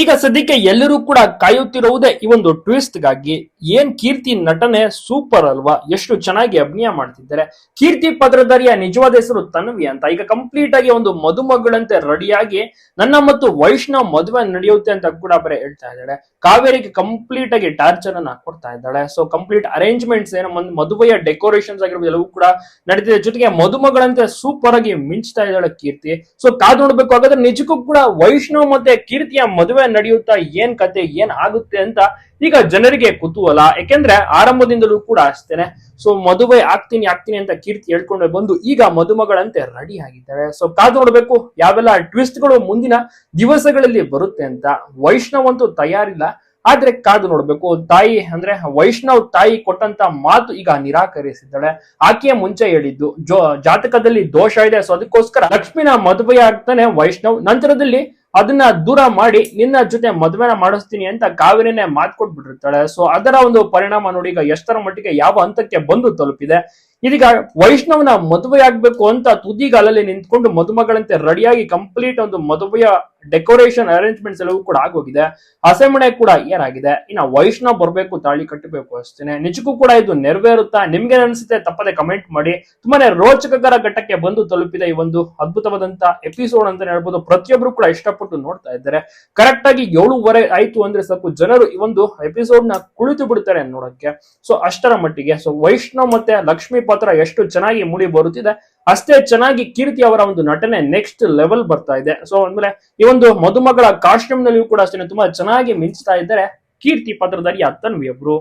ಈಗ ಸದ್ಯಕ್ಕೆ ಎಲ್ಲರೂ ಕೂಡ ಕಾಯುತ್ತಿರುವುದೇ ಈ ಒಂದು ಟ್ವಿಸ್ಟ್ಗಾಗಿ. ಏನ್ ಕೀರ್ತಿ ನಟನೆ ಸೂಪರ್ ಅಲ್ವಾ? ಎಷ್ಟು ಚೆನ್ನಾಗಿ ಅಭಿನಯ ಮಾಡ್ತಿದ್ದಾರೆ. ಕೀರ್ತಿ ಪತ್ರಧಾರಿಯ ನಿಜವಾದ ಹೆಸರು ತನ್ವಿ ಅಂತ. ಈಗ ಕಂಪ್ಲೀಟ್ ಆಗಿ ಒಂದು ಮದುಮಗಳಂತೆ ರೆಡಿಯಾಗಿ ನನ್ನ ಮತ್ತು ವೈಷ್ಣವ್ ಮದುವೆ ನಡೆಯುತ್ತೆ ಅಂತ ಕೂಡ ಬರೀ ಹೇಳ್ತಾ ಇದ್ದಾಳೆ. ಕಾವೇರಿಗೆ ಕಂಪ್ಲೀಟ್ ಆಗಿ ಟಾರ್ಚರ್ ಅನ್ನ ಕೊಡ್ತಾ ಇದ್ದಾಳೆ. ಸೊ ಕಂಪ್ಲೀಟ್ ಅರೇಂಜ್ಮೆಂಟ್ಸ್ ಏನೋ ಮದುವೆಯ ಡೆಕೋರೇಷನ್ಸ್ ಆಗಿರ್ಬೋದು ಎಲ್ಲವೂ ಕೂಡ ನಡೀತಿದೆ. ಜೊತೆಗೆ ಮದುಮಗಳಂತೆ ಸೂಪರ್ ಆಗಿ ಮಿಂಚ್ತಾ ಇದ್ದಾಳೆ ಕೀರ್ತಿ. ಸೊ ಕಾದು ನೋಡ್ಬೇಕು. ಹಾಗಾದ್ರೆ ನಿಜಕ್ಕೂ ಕೂಡ ವೈಷ್ಣವ್ ಮತ್ತೆ ಕೀರ್ತಿಯ ಮದುವೆ ನಡೆಯುತ್ತಾ ಏನ್ ಕತೆ ಏನ್ ಆಗುತ್ತೆ ಅಂತ ಈಗ ಜನರಿಗೆ ಕುತೂಹಲ. ಯಾಕೆಂದ್ರೆ ಆರಂಭದಿಂದಲೂ ಕೂಡ ಅಷ್ಟೇನೆ. ಸೊ ಮದುವೆ ಆಗ್ತೀನಿ ಆಗ್ತೀನಿ ಅಂತ ಕೀರ್ತಿ ಹೇಳ್ಕೊಂಡು ಬಂದು ಈಗ ಮದುಮಗಳಂತೆ ರೆಡಿ ಆಗಿದ್ದಾರೆ ಸೊ ಕಾದು ನೋಡ್ಬೇಕು, ಯಾವೆಲ್ಲ ಟ್ವಿಸ್ಟ್ಗಳು ಮುಂದಿನ ದಿವಸಗಳಲ್ಲಿ ಬರುತ್ತೆ ಅಂತ. ವೈಷ್ಣವ್ ಅಂತೂ ತಯಾರಿಲ್ಲ, ಆದ್ರೆ ಕಾದು ನೋಡ್ಬೇಕು. ತಾಯಿ ಅಂದ್ರೆ ವೈಷ್ಣವ್ ತಾಯಿ ಕೊಟ್ಟಂತ ಮಾತು ಈಗ ನಿರಾಕರಿಸಿದ್ದಾಳೆ. ಆಕೆಯ ಮುಂಚೆ ಹೇಳಿದ್ದು, ಜೋ, ಜಾತಕದಲ್ಲಿ ದೋಷ ಇದೆ, ಸೊ ಅದಕ್ಕೋಸ್ಕರ ಲಕ್ಷ್ಮಿನ ಮದುವೆ ಆಗ್ತಾನೆ ವೈಷ್ಣವ್. ನಂತರದಲ್ಲಿ ಅದನ್ನ ದೂರ ಮಾಡಿ ನಿನ್ನ ಜೊತೆ ಮದುವೆನ ಮಾಡಿಸ್ತೀನಿ ಅಂತ ಕಾವೇರಿನೇ ಮಾತು ಕೊಟ್ಬಿಟ್ಟಿರ್ತಾಳೆ. ಸೊ ಅದರ ಒಂದು ಪರಿಣಾಮ ನೋಡಿ ಈಗ ಎಷ್ಟರ ಮಟ್ಟಿಗೆ ಯಾವ ಹಂತಕ್ಕೆ ಬಂದು ತಲುಪಿದೆ. ಇದೀಗ ವೈಷ್ಣವನ ಮದುವೆ ಆಗ್ಬೇಕು ಅಂತ ತುದಿಗಾಲಲ್ಲಿ ನಿಂತ್ಕೊಂಡು ಮದುಮಗಳಂತೆ ರೆಡಿಯಾಗಿ ಕಂಪ್ಲೀಟ್ ಒಂದು ಮದುವೆಯ ಡೆಕೋರೇಷನ್ ಅರೇಂಜ್ಮೆಂಟ್ಸ್ ಎಲ್ಲವೂ ಕೂಡ ಆಗೋಗಿದೆ. ಹಸೆಮಣೆ ಕೂಡ ಏನಾಗಿದೆ ಇನ್ನ ವೈಷ್ಣವ್ ಬರ್ಬೇಕು, ತಾಳಿ ಕಟ್ಟಬೇಕು ಅಷ್ಟೇನೆ. ನಿಜಕ್ಕೂ ಕೂಡ ಇದು ನೆರವೇರುತ್ತಾ? ನಿಮ್ಗೆ ಅನ್ಸುತ್ತೆ? ತಪ್ಪದೆ ಕಮೆಂಟ್ ಮಾಡಿ. ತುಂಬಾನೇ ರೋಚಕಕರ ಘಟ್ಟಕ್ಕೆ ಬಂದು ತಲುಪಿದೆ ಈ ಒಂದು ಅದ್ಭುತವಾದಂತ ಎಪಿಸೋಡ್ ಅಂತ ಹೇಳ್ಬೋದು. ಪ್ರತಿಯೊಬ್ರು ಕೂಡ ಇಷ್ಟಪಟ್ಟು ನೋಡ್ತಾ ಇದ್ದಾರೆ. ಕರೆಕ್ಟ್ ಆಗಿ ಏಳುವರೆ ಆಯ್ತು ಅಂದ್ರೆ ಸಾಕು. ಜನರು ಈ ಒಂದು ಎಪಿಸೋಡ್ನ ಕುಳಿತು ಬಿಡ್ತಾರೆ ನೋಡಕ್ಕೆ. ಸೊ ಅಷ್ಟರ ಮಟ್ಟಿಗೆ. ಸೊ ವೈಷ್ಣವ್ ಮತ್ತೆ ಲಕ್ಷ್ಮೀ ಪಾತ್ರ ಎಷ್ಟು ಚೆನ್ನಾಗಿ ಮೂಡಿ ಬರುತ್ತಿದೆ. ಅಷ್ಟೇ ಚೆನ್ನಾಗಿ ಕೀರ್ತಿ ಅವರ ಒಂದು ನಟನೆ ನೆಕ್ಸ್ಟ್ ಲೆವೆಲ್ ಬರ್ತಾ ಇದೆ. ಸೊ ಅಂದ್ರೆ ಈ ಒಂದು ಮದುಮಗಳ ಕಾಸ್ಟ್ಯೂಮ್ ನಲ್ಲಿಯೂ ಕೂಡ ಅಷ್ಟೇ ತುಂಬಾ ಚೆನ್ನಾಗಿ ಮಿಂಚ್ತಾ ಇದ್ದಾರೆ ಕೀರ್ತಿ ಪಾತ್ರಧಾರಿ ಅತ್ತನ್ವಿಯೊಬ್ರು